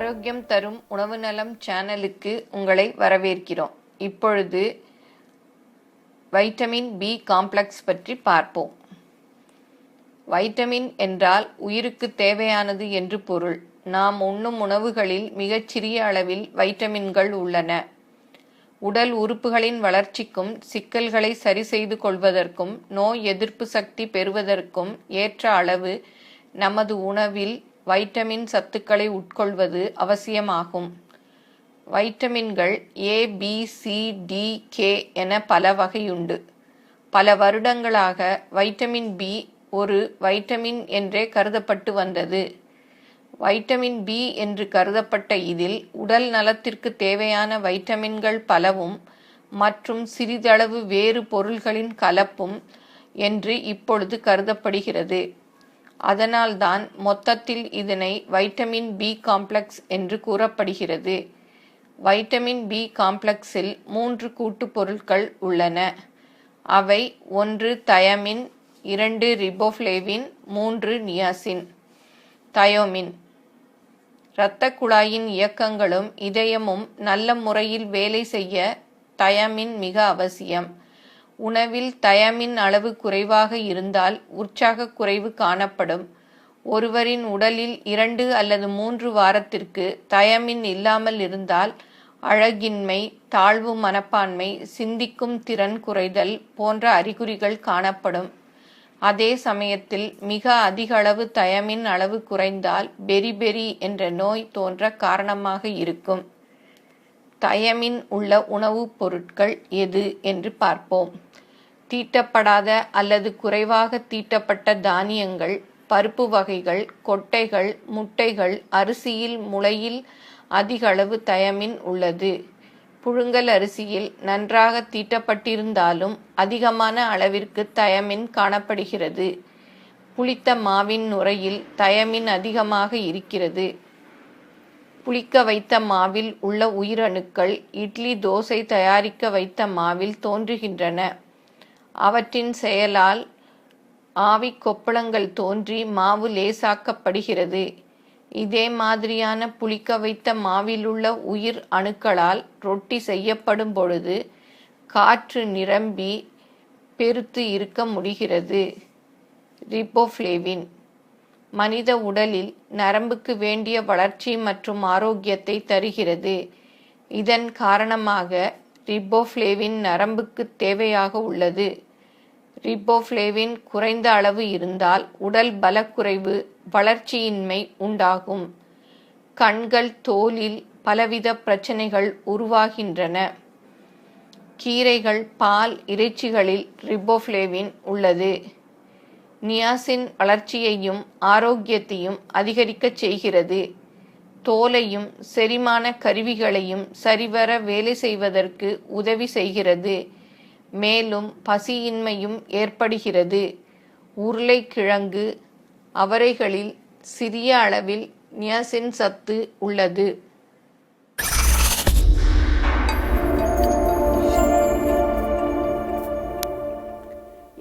ஆரோக்கியம் தரும் உணவு நலம் சேனலுக்கு உங்களை வரவேற்கிறோம். இப்பொழுது வைட்டமின் பி காம்ப்ளெக்ஸ் பற்றி பார்ப்போம். வைட்டமின் என்றால் உயிருக்கு தேவையானது என்று பொருள். நாம் உண்ணும் உணவுகளில் மிகச்சிறிய அளவில் வைட்டமின்கள் உள்ளன. உடல் உறுப்புகளின் வளர்ச்சிக்கும் சிக்கல்களை சரி செய்து கொள்வதற்கும் நோய் எதிர்ப்பு சக்தி பெறுவதற்கும் ஏற்ற அளவு நமது உணவில் வைட்டமின் சத்துக்களை உட்கொள்வது அவசியமாகும். வைட்டமின்கள் A B C D K என பல வகையுண்டு. பல வருடங்களாக வைட்டமின் பி ஒரு வைட்டமின் என்றே கருதப்பட்டு வந்தது. வைட்டமின் பி என்று கருதப்பட்ட இதில் உடல் நலத்திற்கு தேவையான வைட்டமின்கள் பலவும் மற்றும் சிறிதளவு வேறு பொருள்களின் கலப்பும் என்று இப்பொழுது கருதப்படுகிறது. அதனால்தான் மொத்தத்தில் இதனை வைட்டமின் பி காம்ப்ளெக்ஸ் என்று கூறப்படுகிறது. வைட்டமின் பி காம்ப்ளெக்ஸில் மூன்று கூட்டுப் பொருட்கள் உள்ளன. அவை ஒன்று தயமின் இரண்டு ரிபோஃப்ளேவின் மூன்று நியாசின். தயோமின். இரத்த குழாயின் இயக்கங்களும் இதயமும் நல்ல முறையில் வேலை செய்ய தயமின் மிக அவசியம். உணவில் தயமின் அளவு குறைவாக இருந்தால் உற்சாக குறைவு காணப்படும். ஒருவரின் உடலில் இரண்டு அல்லது மூன்று வாரத்திற்கு தயமின் இல்லாமல் இருந்தால் அழகின்மை தாழ்வு மனப்பான்மை சிந்திக்கும் திறன் குறைதல் போன்ற அறிகுறிகள் காணப்படும். அதே சமயத்தில் மிக அதிக அளவு தயமின் அளவு குறைந்தால் பெரிபெரி என்ற நோய் தோன்ற காரணமாக இருக்கும். தயமின் உள்ள உணவுப் பொருட்கள் எது என்று பார்ப்போம். தீட்டப்படாத அல்லது குறைவாக தீட்டப்பட்ட தானியங்கள் பருப்பு வகைகள் கொட்டைகள் முட்டைகள் அரிசியில் முளையில் அதிக அளவு தயமின் உள்ளது. புழுங்கல் அரிசியில் நன்றாக தீட்டப்பட்டிருந்தாலும் அதிகமான அளவிற்கு தயமின் காணப்படுகிறது. புளித்த மாவின் நுரையில் தயமின் அதிகமாக இருக்கிறது. புளிக்க வைத்த மாவில் உள்ள உயிரணுக்கள் இட்லி தோசை தயாரிக்க வைத்த மாவில் தோன்றுகின்றன. அவற்றின் செயலால் ஆவி கொப்பளங்கள் தோன்றி மாவு லேசாக்கப்படுகிறது. இதே மாதிரியான புளிக்க வைத்த மாவிலுள்ள உயிர் அணுக்களால் ரொட்டி செய்யப்படும் பொழுது காற்று நிரம்பி பெருத்து இருக்க முடிகிறது. ரிபோஃப்ளேவின் மனித உடலில் நரம்புக்கு வேண்டிய வளர்ச்சி மற்றும் ஆரோக்கியத்தை தருகிறது. இதன் காரணமாக ரிபோஃப்ளேவின் நரம்புக்கு தேவையாக உள்ளது. ரிபோஃப்ளேவின் குறைந்த அளவு இருந்தால் உடல் பலக்குறைவு வளர்ச்சியின்மை உண்டாகும். கண்கள் தோலில் பலவித பிரச்சனைகள் உருவாகின்றன. கீரைகள் பால் இறைச்சிகளில் ரிபோஃப்ளேவின் உள்ளது. நியாசின் வளர்ச்சியையும் ஆரோக்கியத்தையும் அதிகரிக்கச் செய்கிறது. தோலையும் செரிமான கருவிகளையும் சரிவர வேலை செய்வதற்கு உதவி செய்கிறது. மேலும் பசியின்மையும் ஏற்படுகிறது. உருளைக்கிழங்கு அவரைகளில் சிறிய அளவில் நியாசின் சத்து உள்ளது.